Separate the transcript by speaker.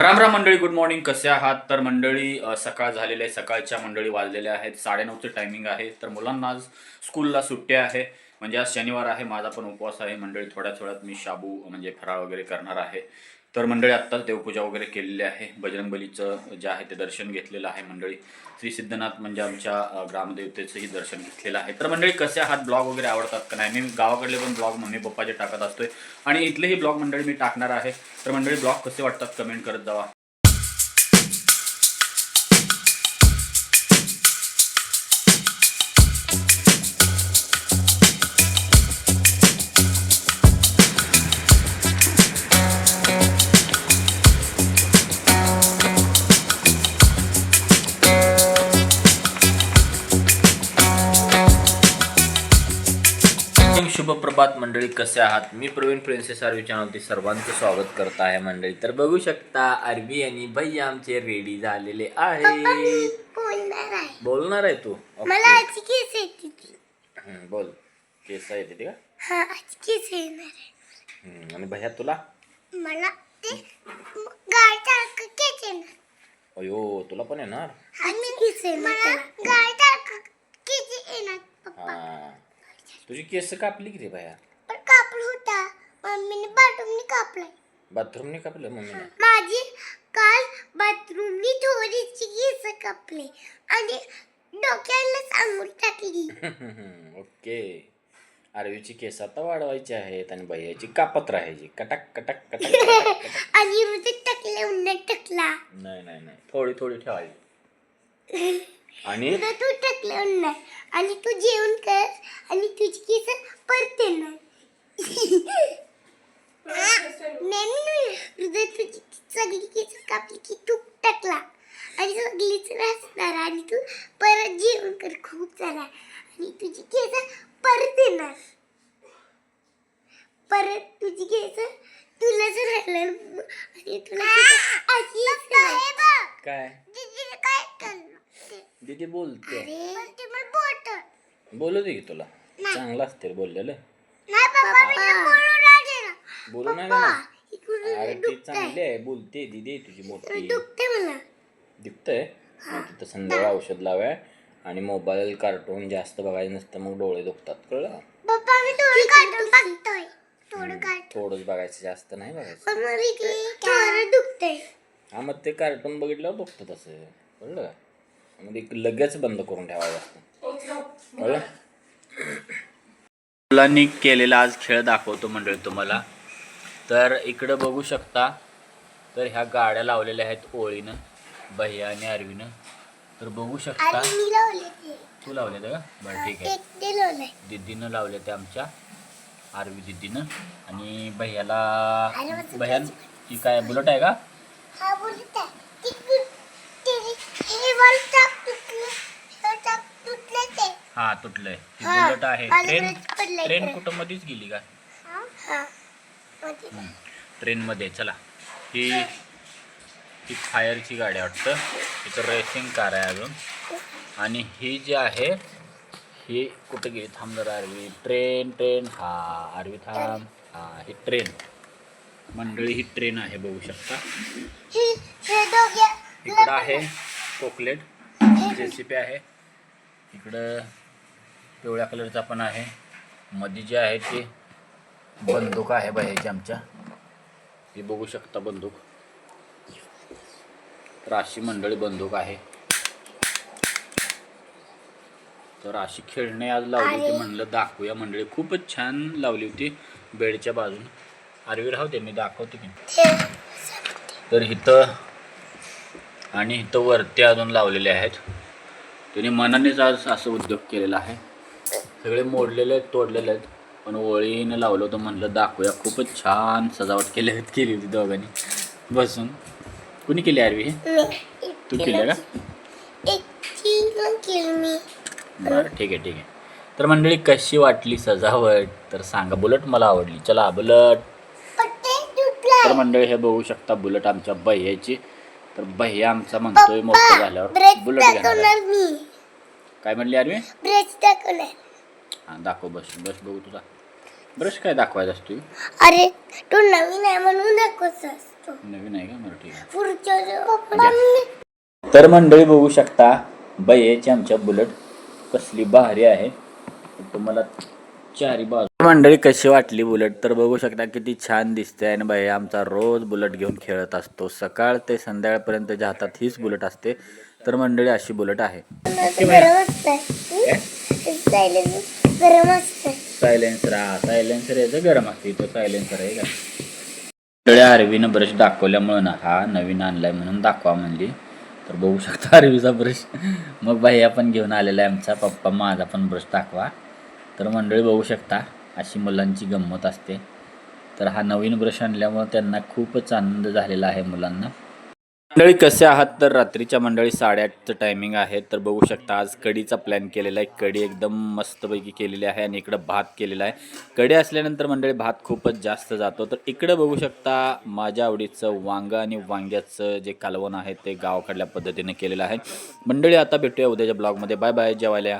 Speaker 1: राम राम मंडळी good morning कसे आहात? तर मंडळी सकाळ झालेले आहे. सकाळच्या मंडळी वाजलेल्या आहेत. साडेनऊचं टायमिंग आहे. तर मुलांना आज स्कूलला सुट्ट्या आहे. म्हणजे आज शनिवार आहे माझा पण उपवास आहे. मंडळी थोड्या थोड्यात मी शाबू म्हणजे फराळ वगैरे करणार आहे. तर मंडळी आत्ताच देवपूजा वगैरे केलेली आहे. बजरंगबलीचं जे आहे ते दर्शन घेतलेलं आहे मंडळी. श्री सिद्धनाथ म्हणजे आमच्या ग्रामदेवतेचंही दर्शन घेतलेलं आहे. तर मंडळी कसे आहात? ब्लॉग वगैरे आवडतात का नाही? मी गावाकडले पण ब्लॉग मम्मी पप्पाचे टाकत असतोय. आणि इथलेही ब्लॉग मंडळी मी टाकणार आहे. तर मंडळी ब्लॉग कसे वाटतात? कमेंट करत जावा. शुभ प्रभात मंडळी कसे आहात? मी प्रवीण प्रिन्सेस आरवी चॅनलवरती सर्वांचं स्वागत करत आहे मंडळी. तर बघू शकता आरबी आणि भैया आमचे रेडी झालेले आहेत.
Speaker 2: बोलणार आहे.
Speaker 1: बोलणार आहे तू.
Speaker 2: मला आजची केस येते
Speaker 1: बोल. केस येते ते का
Speaker 2: हा केस येणार
Speaker 1: आणि भैया तुला?
Speaker 2: मला ते केस येणार.
Speaker 1: अयो तुला पण येणार?
Speaker 2: आणि केस येणार गाय टाक केस येणार पप्पा
Speaker 1: हा तुझी केस कापली की रे भैया
Speaker 2: पण कापलं होता. मम्मीने बाथरूमने कापलाय.
Speaker 1: बाथरूमने कापलं मम्मीने?
Speaker 2: माझी काल बाथरूमनी थोडीशी केस कापले आणि डोक्याला आंघोळ टाकली.
Speaker 1: ओके. आरवीची केस आता वाढवायची आहेत आणि भैयाची कापत राहायची. कटक कटक कटक कटक कटक.
Speaker 2: आणि हृदय टाकले उन्हात टाकला.
Speaker 1: नाही नाही नाही. थोडी थोडी ठेवायची. आणि?
Speaker 2: तर तू टाकले उन्हात आणि तू जेवण कर. आणि तुझी केस परत येणार नाही हृदय तुझी सगळी केस कापली की तू टाकला. आणि सगळीच असणार आणि तू परत जेवण कर खूप सारा आणि तुझी केस परत येणार परत तुझी केस तुलाच राहणार आणि तुला राहणार.
Speaker 1: काय?
Speaker 2: काय
Speaker 1: दीदी बोलते.
Speaker 2: ते मला
Speaker 1: बोलू दे की तुला. चांगलं असते बोललेलं.
Speaker 2: नाही पप्पा मी ते बोलू नाही देणार.
Speaker 1: बोलू नाही
Speaker 2: पप्पा,
Speaker 1: ना
Speaker 2: इकडून
Speaker 1: अरे ती
Speaker 2: दुखतंय.
Speaker 1: चांगली आहे. बोलते दीदी आहे तुझी मोठी.
Speaker 2: दुखते मला
Speaker 1: मग तिथं संध्याकाळ औषध लावाय. आणि मोबाईल कार्टून जास्त बघायचं नसतं मग डोळे दुखतात. कळलं?
Speaker 2: पप्पा मी थोडं कार्टून बघतोय. थोडं कार्टून
Speaker 1: थोडंच बघायचं जास्त नाही बघायचं.
Speaker 2: पण मला इकडे थोडं दुखतंय.
Speaker 1: हा मग ते कार्टून बघितल्यावर दुखतं तसं. कळलं? का मग ते लगेच बंद करून ठेवावं लागतं कळलं? मुलांनी केलेला आज खेळ दाखवतो मंडळी तुम्हाला. तर इकडं बघू शकता तर ह्या गाड्या लावलेल्या आहेत ओळीनं भैया आणि अरवीनं तर बघू शकता.
Speaker 2: ते.
Speaker 1: लावले का? बरं ठीक आहे. दिदीनं लावले ते आमच्या. आरवी दिदीनं. आणि भैयाला भैया ती काय बुलट आहे का?
Speaker 2: हा हे हे
Speaker 1: हा तुटलंय ती.
Speaker 2: हा,
Speaker 1: बुलट आहे. ट्रेन
Speaker 2: बुलेट पडलंय
Speaker 1: ट्रेन
Speaker 2: इकडे.
Speaker 1: कुठं मध्येच गेली का?
Speaker 2: हा हा. मध्ये.
Speaker 1: चला. ही ही फायरची गाडी आहे वाटतं. इथं रेसिंग कार आहे अजून. आणि ही जी आहे ही कुठं गेली? थांब जरा आरवी. Train train. हा आरवी थांब. हा ही ट्रेन. मंडळी ही ट्रेन आहे बघू शकता. इकडं आहे. कोकलेट जेसीपी आहे. इकडं पिवळ्या कलरचा पण आहे. मध्ये जे आहे ते बंदूक आहे बाहेरची आमच्या. ही बघू शकता बंदूक. तर अशी मंडळी बंदूक आहे. तर अशी खेळणे आज लावली होती. म्हणलं दाखवूया मंडळी. खूपच छान लावली होती बेडच्या बाजून. आरवी राहू दे मी दाखवते की तर इथं आणि इथं वरती अजून लावलेले आहेत. त्यांनी मनानेच आज असं उद्योग केलेला आहे. सगळे मोडलेले आहेत तोडलेले आहेत. पण ओळीनं लावलं होतं म्हणलं दाखवूया. खूपच छान सजावट केली केली होती दोघांनी. बसून. कुणी केली आरवी? हे तू केली का? बरं ठीक आहे ठीक आहे. तर मंडळी कशी वाटली सजावट? तर सांगा बुलट मला आवडली. चला बुलट. तर मंडळी हे बघू शकता बुलट आमच्या भैयाची तर भैया आमचा म्हणतोय मोठं झाल्यावर बुलट घेणार आहे. काय म्हणली
Speaker 2: ब्रेक दाखवणार.
Speaker 1: हां दाखव बस बस बघू तुझा. ब्रश काय दाखवायचा असतो
Speaker 2: अरे तू नवीन आहे म्हणून दाखवतोस तो
Speaker 1: नवीन आहे का? बरं ठीक आहे.
Speaker 2: पुढच्या
Speaker 1: तर मंडळी बघू शकता बयेची आमच्या बुलेट कसली भारी आहे. तुम्हाला चारी बाजू. मंडळी कशी वाटली बुलेट? तर बघू शकता किती छान दिसते आणि बाई आमचा रोज बुलेट घेऊन खेळत असतो. सकाळ ते संध्याकाळपर्यंत ज्या हातात हीच बुलेट असते तर मंडळी अशी बुलेट आहे.
Speaker 2: सायलेन्स
Speaker 1: सायलेन्सर हा सायलेन्सर याचं गरम असते तो सायलेन्सर आहे का? मंडळी आरवीनं ब्रश दाखवल्यामुळं ना हा नवीन आणलाय म्हणून दाखवा म्हणली. तर बघू शकता आरवीचा ब्रश. मग बाई आपण घेऊन आलेला आहे आमचा पप्पा माझा पण ब्रश दाखवा. तर मंडळी बघू शकता अशी मुलांची गंमत असते. तर हा नवीन ब्रश आणल्यामुळं त्यांना खूपच आनंद झालेला आहे मुलांना. मंडळी कसे आहात? तर रात्रीच्या मंडळी साडेआठचं टायमिंग आहे. तर बघू शकता आज कढीचा प्लॅन केलेला आहे. कढी एकदम मस्तपैकी केलेली आहे आणि इकडं भात केलेला आहे. कढी असल्यानंतर मंडळी भात खूपच जास्त जातो. तर इकडं बघू शकता माझ्या आवडीचं वांगं आणि वांग्याचं जे कालवण आहे ते गावाकडल्या पद्धतीने केलेलं आहे. मंडळी आता भेटूया उद्याच्या ब्लॉगमध्ये बाय बाय जेवायला